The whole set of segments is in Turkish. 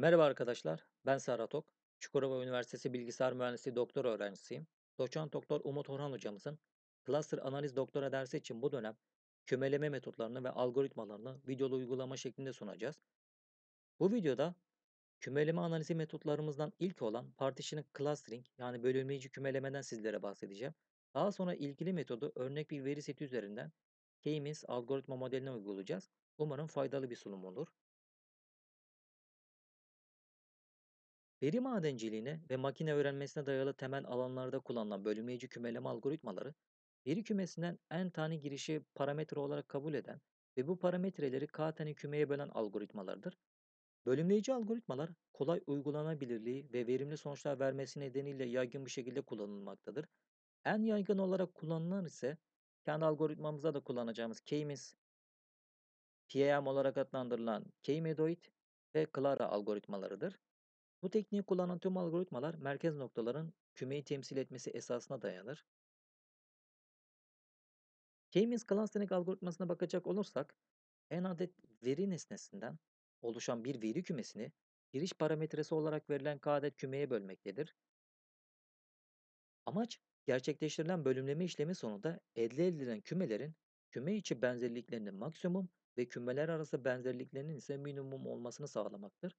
Merhaba arkadaşlar, ben Serhat Ok. Çukurova Üniversitesi Bilgisayar Mühendisliği doktora öğrencisiyim. Doçent Doktor Umut Orhan hocamızın Cluster Analiz Doktora dersi için bu dönem kümeleme metotlarını ve algoritmalarını videolu uygulama şeklinde sunacağız. Bu videoda kümeleme analizi metotlarımızdan ilk olan Partitioning Clustering yani bölümleyici kümelemeden sizlere bahsedeceğim. Daha sonra ilgili metodu örnek bir veri seti üzerinden K-means algoritma modeline uygulayacağız. Umarım faydalı bir sunum olur. Veri madenciliğine ve makine öğrenmesine dayalı temel alanlarda kullanılan bölümleyici kümeleme algoritmaları, veri kümesinden en tane girişi parametre olarak kabul eden ve bu parametreleri k tane kümeye bölen algoritmalardır. Bölümleyici algoritmalar kolay uygulanabilirliği ve verimli sonuçlar vermesi nedeniyle yaygın bir şekilde kullanılmaktadır. En yaygın olarak kullanılan ise kendi algoritmamızda da kullanacağımız K-means, PAM olarak adlandırılan K-medoid ve Clara algoritmalarıdır. Bu tekniği kullanan tüm algoritmalar merkez noktaların kümeyi temsil etmesi esasına dayanır. K-means clustering algoritmasına bakacak olursak, en adet veri nesnesinden oluşan bir veri kümesini giriş parametresi olarak verilen k adet kümeye bölmektedir. Amaç, gerçekleştirilen bölümleme işlemi sonunda elde edilen kümelerin küme içi benzerliklerinin maksimum ve kümeler arası benzerliklerinin ise minimum olmasını sağlamaktır.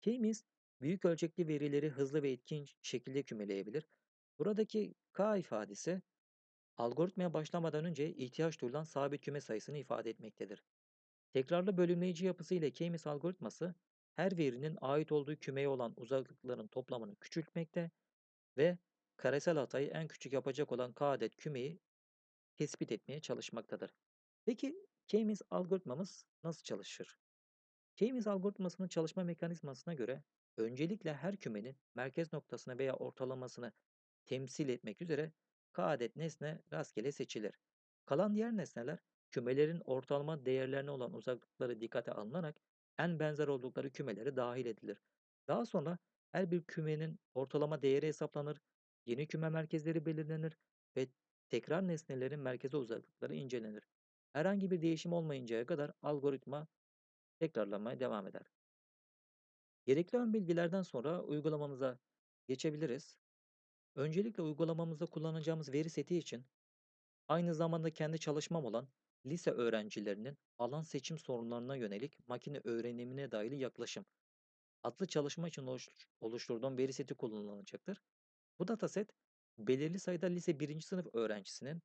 K-means büyük ölçekli verileri hızlı ve etkin şekilde kümeleyebilir. Buradaki K ifadesi algoritmaya başlamadan önce ihtiyaç duyulan sabit küme sayısını ifade etmektedir. Tekrarlı bölümleyici yapısı ile K-means algoritması her verinin ait olduğu kümeye olan uzaklıkların toplamını küçültmekte ve karesel hatayı en küçük yapacak olan K adet kümeyi tespit etmeye çalışmaktadır. Peki K-means algoritmamız nasıl çalışır? K-means algoritmasının çalışma mekanizmasına göre öncelikle her kümenin merkez noktasını veya ortalamasını temsil etmek üzere k adet nesne rastgele seçilir. Kalan diğer nesneler kümelerin ortalama değerlerine olan uzaklıkları dikkate alınarak en benzer oldukları kümelere dahil edilir. Daha sonra her bir kümenin ortalama değeri hesaplanır, yeni küme merkezleri belirlenir ve tekrar nesnelerin merkeze uzaklıkları incelenir. Herhangi bir değişim olmayıncaya kadar algoritma tekrarlamaya devam eder. Gerekli ön bilgilerden sonra uygulamamıza geçebiliriz. Öncelikle uygulamamızda kullanacağımız veri seti için aynı zamanda kendi çalışmam olan lise öğrencilerinin alan seçim sorunlarına yönelik makine öğrenimine dair yaklaşım adlı çalışma için oluşturduğum veri seti kullanılacaktır. Bu dataset belirli sayıda lise 1. sınıf öğrencisinin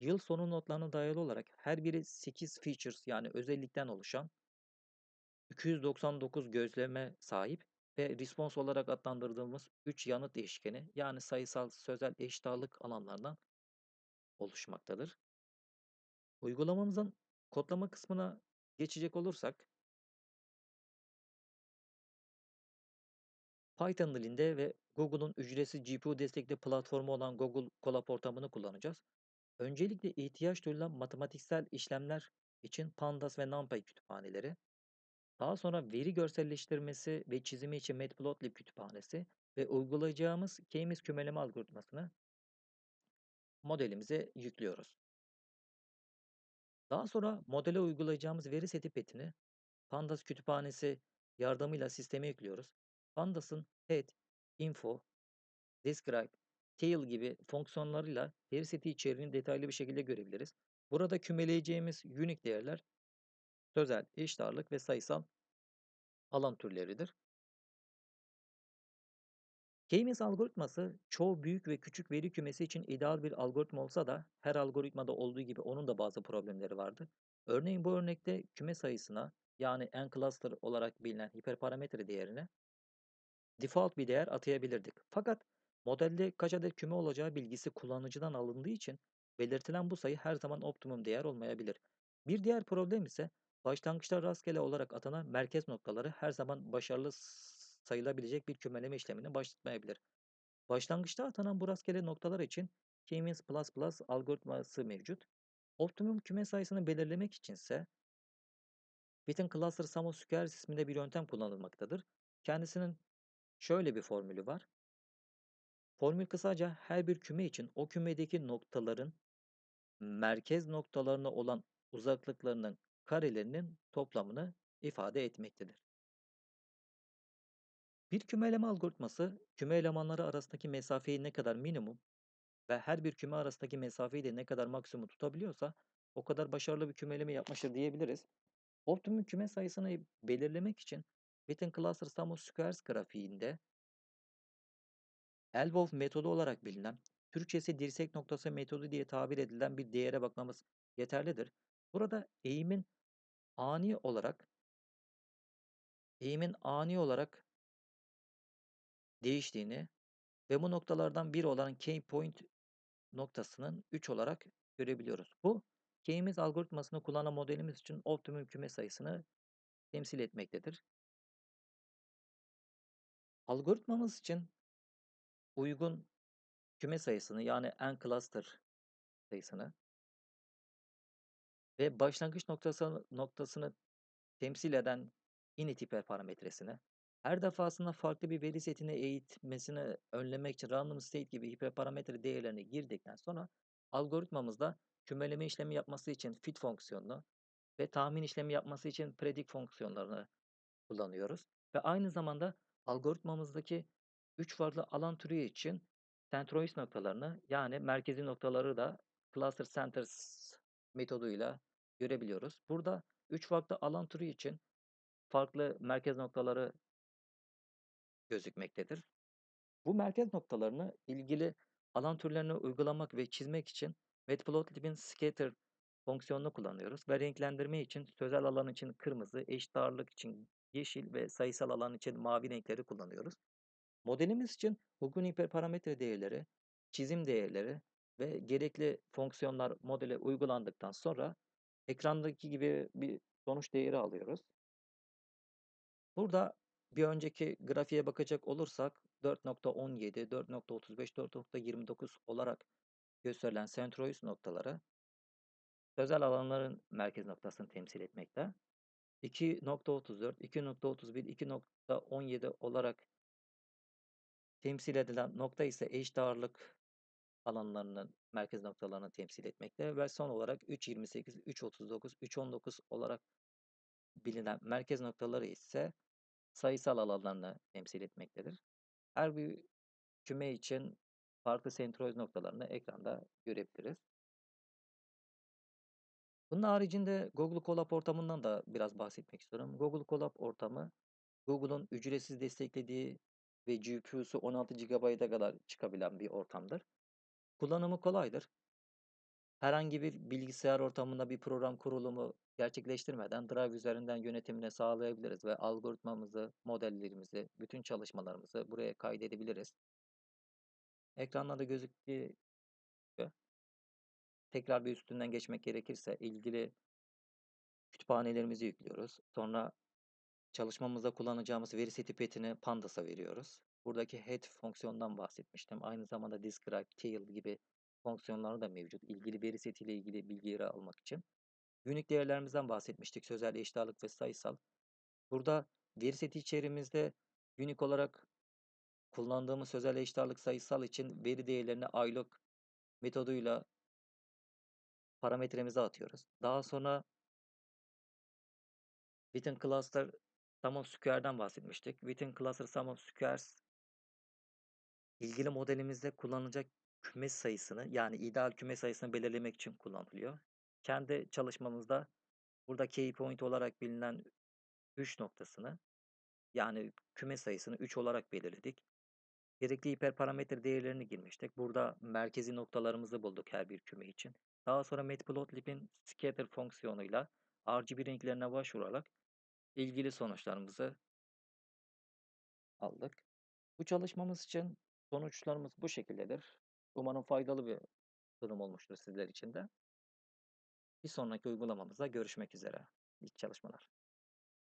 yıl sonu notlarına dayalı olarak her biri 8 features yani özellikten oluşan 299 gözleme sahip ve response olarak adlandırdığımız 3 yanıt değişkeni yani sayısal sözel eşit ağırlık alanlardan oluşmaktadır. Uygulamamızın kodlama kısmına geçecek olursak Python dilinde ve Google'un ücretsiz GPU destekli platformu olan Google Colab ortamını kullanacağız. Öncelikle ihtiyaç duyulan matematiksel işlemler için Pandas ve NumPy kütüphaneleri, daha sonra veri görselleştirmesi ve çizimi için Matplotlib kütüphanesi ve uygulayacağımız k-means kümeleme algoritmasını modelimize yüklüyoruz. Daha sonra modele uygulayacağımız veri seti petini Pandas kütüphanesi yardımıyla sisteme yüklüyoruz. Pandas'ın head, info, describe, tail gibi fonksiyonlarıyla veri seti içeriğini detaylı bir şekilde görebiliriz. Burada kümeleyeceğimiz unique değerler sözel, eşit ağırlık ve sayısal alan türleridir. K-means algoritması çoğu büyük ve küçük veri kümesi için ideal bir algoritma olsa da her algoritmada olduğu gibi onun da bazı problemleri vardı. Örneğin bu örnekte küme sayısına yani n cluster olarak bilinen hiperparametre değerine default bir değer atayabilirdik. Fakat modelde kaç adet küme olacağı bilgisi kullanıcıdan alındığı için belirtilen bu sayı her zaman optimum değer olmayabilir. Bir diğer problem ise başlangıçta rastgele olarak atanan merkez noktaları her zaman başarılı sayılabilecek bir kümeleme işlemini başlatmayabilir. Başlangıçta atanan bu rastgele noktalar için K-means algoritması mevcut. Optimum küme sayısını belirlemek için ise Within Cluster Sum of Squares isminde bir yöntem kullanılmaktadır. Kendisinin şöyle bir formülü var. Formül kısaca her bir küme için o kümedeki noktaların merkez noktalarına olan uzaklıklarının karelerinin toplamını ifade etmektedir. Bir küme eleme algoritması, küme elemanları arasındaki mesafeyi ne kadar minimum ve her bir küme arasındaki mesafeyi de ne kadar maksimum tutabiliyorsa o kadar başarılı bir küme eleme yapmıştır diyebiliriz. Optimum küme sayısını belirlemek için Witten Cluster Sum of Squares grafiğinde Elbow metodu olarak bilinen, Türkçesi dirsek noktası metodu diye tabir edilen bir değere bakmamız yeterlidir. Burada eğimin ani olarak eğimin ani olarak değiştiğini ve bu noktalardan biri olan key point noktasının 3 olarak görebiliyoruz. Bu K-means algoritmasını kullanan modelimiz için optimum küme sayısını temsil etmektedir. Algoritmamız için uygun küme sayısını yani n cluster sayısını ve başlangıç noktası, noktasını temsil eden init hiperparametresini her defasında farklı bir veri setine eğitmesini önlemek için random state gibi hiperparametre değerlerini girdikten sonra algoritmamızda kümeleme işlemi yapması için fit fonksiyonunu ve tahmin işlemi yapması için predict fonksiyonlarını kullanıyoruz. Ve aynı zamanda algoritmamızdaki 3 farklı alan türü için centroid noktalarını yani merkezi noktaları da cluster centers metoduyla görebiliyoruz. Burada 3 farklı alan türü için farklı merkez noktaları gözükmektedir. Bu merkez noktalarını ilgili alan türlerine uygulamak ve çizmek için Matplotlib'in scatter fonksiyonunu kullanıyoruz ve renklendirme için sözel alan için kırmızı, eşit ağırlık için yeşil ve sayısal alan için mavi renkleri kullanıyoruz. Modelimiz için uygun hiperparametre değerleri, çizim değerleri ve gerekli fonksiyonlar modele uygulandıktan sonra ekrandaki gibi bir sonuç değeri alıyoruz. Burada bir önceki grafiğe bakacak olursak 4.17, 4.35, 4.29 olarak gösterilen sentroid noktaları sözel alanların merkez noktasını temsil etmekte. 2.34, 2.31, 2.17 olarak temsil edilen nokta ise eşit ağırlık alanlarının merkez noktalarını temsil etmekte ve son olarak 3.28, 3.39, 3.19 olarak bilinen merkez noktaları ise sayısal alanlarını temsil etmektedir. Her bir küme için farklı sentroid noktalarını ekranda görebiliriz. Bunun haricinde Google Colab ortamından da biraz bahsetmek istiyorum. Google Colab ortamı Google'un ücretsiz desteklediği ve GPU'su 16 GB'a kadar çıkabilen bir ortamdır. Kullanımı kolaydır. Herhangi bir bilgisayar ortamında bir program kurulumu gerçekleştirmeden Drive üzerinden yönetimini sağlayabiliriz ve algoritmamızı, modellerimizi, bütün çalışmalarımızı buraya kaydedebiliriz. Ekranda da gözüktüğü tekrar bir üstünden geçmek gerekirse ilgili kütüphanelerimizi yüklüyoruz. Sonra çalışmamızda kullanacağımız veri seti petini Pandas'a veriyoruz. Buradaki head fonksiyondan bahsetmiştim. Aynı zamanda describe, tail gibi fonksiyonları da mevcut. İlgili veri setiyle ilgili bilgileri almak için. Unique değerlerimizden bahsetmiştik. Sözel, eşit ve sayısal. Burada veri seti içerimizde unique olarak kullandığımız sözel eşit sayısal için veri değerlerini aylık metoduyla parametremize atıyoruz. Daha sonra Within Cluster Sum of bahsetmiştik. Within Cluster Sum of Squares ilgili modelimizde kullanılacak küme sayısını yani ideal küme sayısını belirlemek için kullanılıyor. Kendi çalışmamızda burada key point olarak bilinen 3 noktasını yani küme sayısını 3 olarak belirledik. Gerekli hiperparametre değerlerini girmiştik. Burada merkezi noktalarımızı bulduk her bir küme için. Daha sonra Matplotlib'in scatter fonksiyonuyla RGB renklerine başvurarak ilgili sonuçlarımızı aldık. Bu çalışmamız için sonuçlarımız bu şekildedir. Umarım faydalı bir durum olmuştur sizler için de. Bir sonraki uygulamamızda görüşmek üzere. İyi çalışmalar.